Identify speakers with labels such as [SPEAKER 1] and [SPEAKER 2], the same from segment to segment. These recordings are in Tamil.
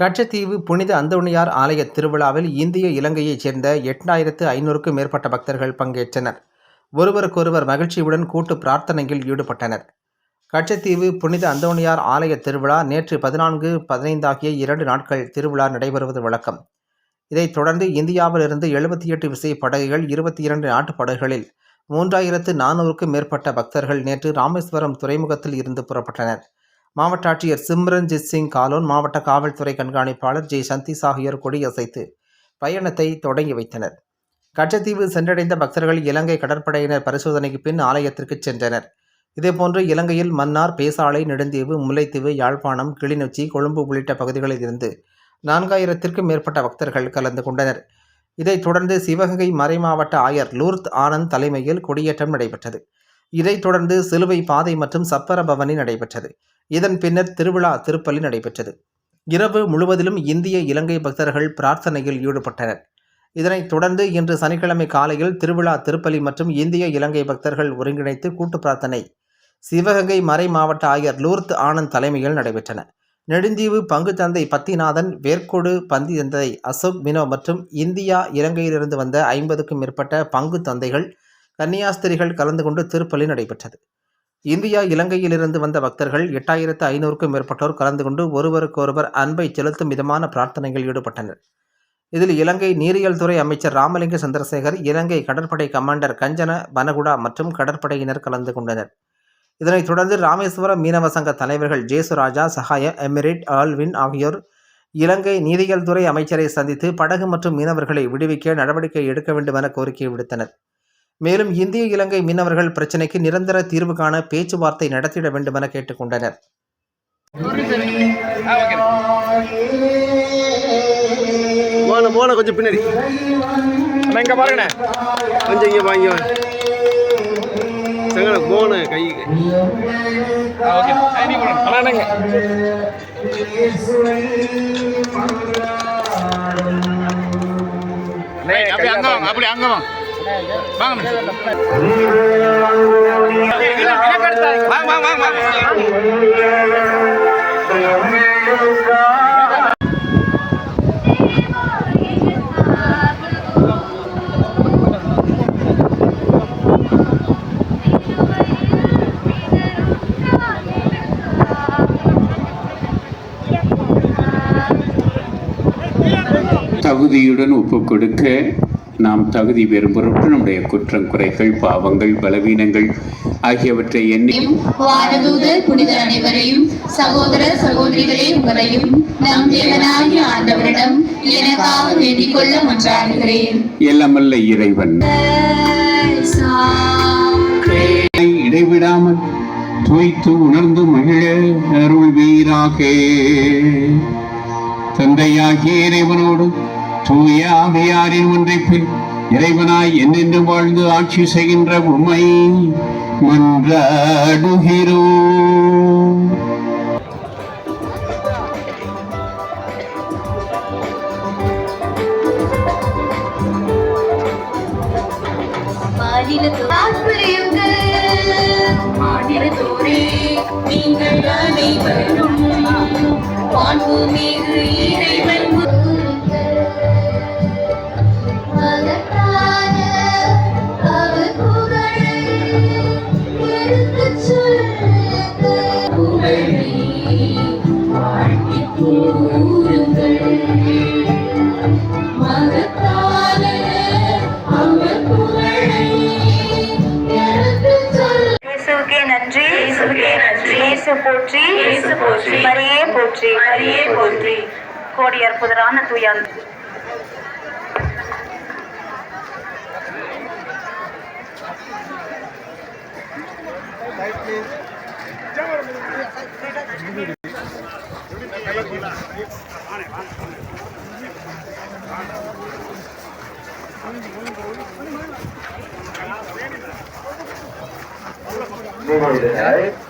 [SPEAKER 1] கட்சத்தீவு புனித அந்தோணியார் ஆலய திருவிழாவில் இந்திய இலங்கையைச் சேர்ந்த எட்டாயிரத்து ஐநூறுக்கும் மேற்பட்ட பக்தர்கள் பங்கேற்றனர். ஒருவருக்கொருவர் மகிழ்ச்சியுடன் கூட்டு பிரார்த்தனையில் ஈடுபட்டனர். கட்சத்தீவு புனித அந்தோணியார் ஆலய திருவிழா நேற்று பதினான்கு பதினைந்து ஆகிய இரண்டு நாட்கள் திருவிழா நடைபெறுவது வழக்கம். இதைத் தொடர்ந்து இந்தியாவிலிருந்து எழுபத்தி எட்டு விசை படகுகள் இருபத்தி இரண்டு நாட்டு படகுகளில் மூன்றாயிரத்து நானூறுக்கும் மேற்பட்ட பக்தர்கள் நேற்று ராமேஸ்வரம் துறைமுகத்தில் இருந்து புறப்பட்டனர். மாவட்ட ஆட்சியர் சிம்ரன்ஜித் சிங் காலோன் மாவட்ட காவல்துறை கண்காணிப்பாளர் ஜெய் சந்தீஷ் ஆகியோர் கொடியசைத்து பயணத்தை தொடங்கி வைத்தனர். கச்சத்தீவு சென்றடைந்த பக்தர்கள் இலங்கை கடற்படையினர் பரிசோதனைக்கு பின் ஆலயத்திற்கு சென்றனர். இதேபோன்று இலங்கையில் மன்னார் பேசாலை நெடுந்தீவு முல்லைத்தீவு யாழ்ப்பாணம் கிளிநொச்சி கொழும்பு உள்ளிட்ட பகுதிகளில் இருந்து நான்காயிரத்திற்கும் மேற்பட்ட பக்தர்கள் கலந்து கொண்டனர். இதைத் தொடர்ந்து சிவகங்கை மறைமாவட்ட ஆயர் லூர்த் ஆனந்த் தலைமையில் கொடியேற்றம் நடைபெற்றது. இதைத் தொடர்ந்து சிலுவை பாதை மற்றும் சப்பர பவனி நடைபெற்றது. இதன் பின்னர் திருவிழா திருப்பலி நடைபெற்றது. இரவு முழுவதிலும் இந்திய இலங்கை பக்தர்கள் பிரார்த்தனையில் ஈடுபட்டனர். இதனைத் தொடர்ந்து இன்று சனிக்கிழமை காலையில் திருவிழா திருப்பலி மற்றும் இந்திய இலங்கை பக்தர்கள் ஒருங்கிணைத்து கூட்டு பிரார்த்தனை. சிவகங்கை மறை மாவட்ட ஆயர் லூர்த் ஆனந்த் தலைமையில் நடைபெற்றன. நெடுந்தீவு பங்கு தந்தை பத்திநாதன் வேர்க்கோடு பந்தி தந்தை அசோக் வினோ மற்றும் இந்தியா இலங்கையிலிருந்து வந்த ஐம்பதுக்கும் மேற்பட்ட பங்கு தந்தைகள் கன்னியாஸ்திரிகள் கலந்து கொண்டு திருப்பலி நடைபெற்றது. இந்தியா இலங்கையிலிருந்து வந்த பக்தர்கள் எட்டாயிரத்து ஐநூறுக்கும் மேற்பட்டோர் கலந்து கொண்டு ஒருவருக்கொருவர் அன்பை செலுத்தும் விதமான பிரார்த்தனைகள் ஈடுபட்டனர். இதில் இலங்கை நீரியல் துறை அமைச்சர் ராமலிங்க சந்திரசேகர் இலங்கை கடற்படை கமாண்டர் கஞ்சன பனகுடா மற்றும் கடற்படையினர் கலந்து கொண்டனர். இதனைத் தொடர்ந்து ராமேஸ்வரம் மீனவ சங்க தலைவர்கள் ஜேசுராஜா சகாய எமிரேட் ஆல்வின் ஆகியோர் இலங்கை நீரியல் துறை அமைச்சரை சந்தித்து படகு மற்றும் மீனவர்களை விடுவிக்க நடவடிக்கை எடுக்க வேண்டும் என கோரிக்கை விடுத்தனர். மேலும் இந்திய இலங்கை மீனவர்கள் பிரச்சினைக்கு நிரந்தர தீர்வு காண பேச்சுவார்த்தை நடத்திட வேண்டும் என கேட்டுக்கொண்டனர்
[SPEAKER 2] போன கொஞ்சம் பின்னாடி.
[SPEAKER 3] அண்ணா இங்க பாருங்கண்ணே.
[SPEAKER 2] கொஞ்சம் இங்கே வாங்கி சங்கட போன கை.
[SPEAKER 3] அங்க வாங்க அங்க வாங்க வாங்க வாங்க வாங்க வாங்க
[SPEAKER 4] தகுதியுடன் ஒப்புக் கொடுக்க நாம் தகுதி பெறும் பொருட்டு நம்முடைய குற்றம் குறைகள் பாவங்கள் பலவீனங்கள் ஆகியவற்றை எண்ணி
[SPEAKER 5] வானதூதர் புனிதர் அனைவரையும் சகோதர சகோதரிகளே உங்களையும் நம் தேவனாகிய ஆண்டவரிடம் எனக்காக வேண்டிக் கொள்ள மன்றாடுகிறேன்.
[SPEAKER 4] எல்லாமல்ல இறைவன். இடைவிடாமல் துவைத்து உணர்ந்து மகிழ அருள்வீராக. தந்தையாகிய இறைவனோடு தூய ஆவியாரின் ஒன்றைப்பில் இறைவனாய் என்னென்று வாழ்ந்து ஆட்சி செய்கின்ற உண்மை மன்றாடுகிறோ
[SPEAKER 5] மாநிலத்தோரே நீங்கள் அனைவரும் பான்பு மீது மகத்தான
[SPEAKER 6] இயேசு போற்றி
[SPEAKER 5] இயேசு போற்றி
[SPEAKER 6] மரியே போற்றி
[SPEAKER 5] மரியே போற்றி
[SPEAKER 6] கோடி அற்புதரான
[SPEAKER 7] துயால் Thank you.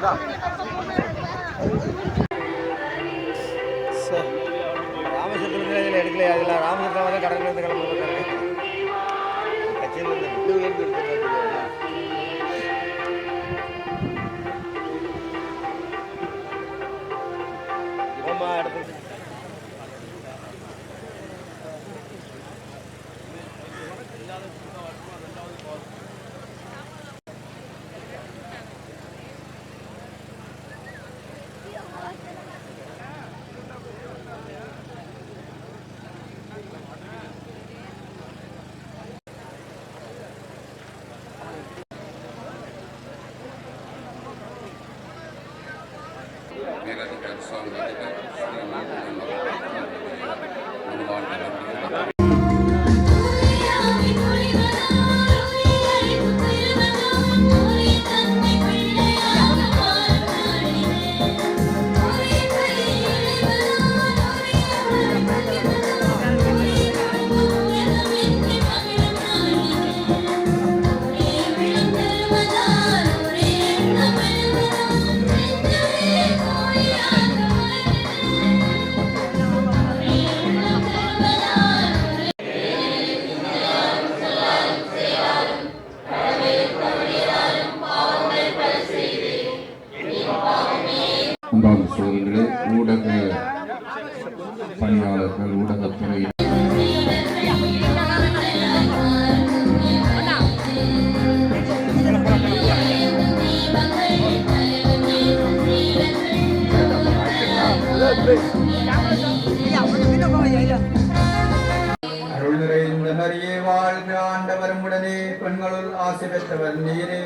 [SPEAKER 7] கூட்டு Sonra
[SPEAKER 5] da ben size பணியாளர்கள் ஊடகத்துறை அருள் நிறைந்த நரியே வாழ்க ஆண்டவரும் உடனே பெண்களுள் ஆசை பெற்றவர் நீரே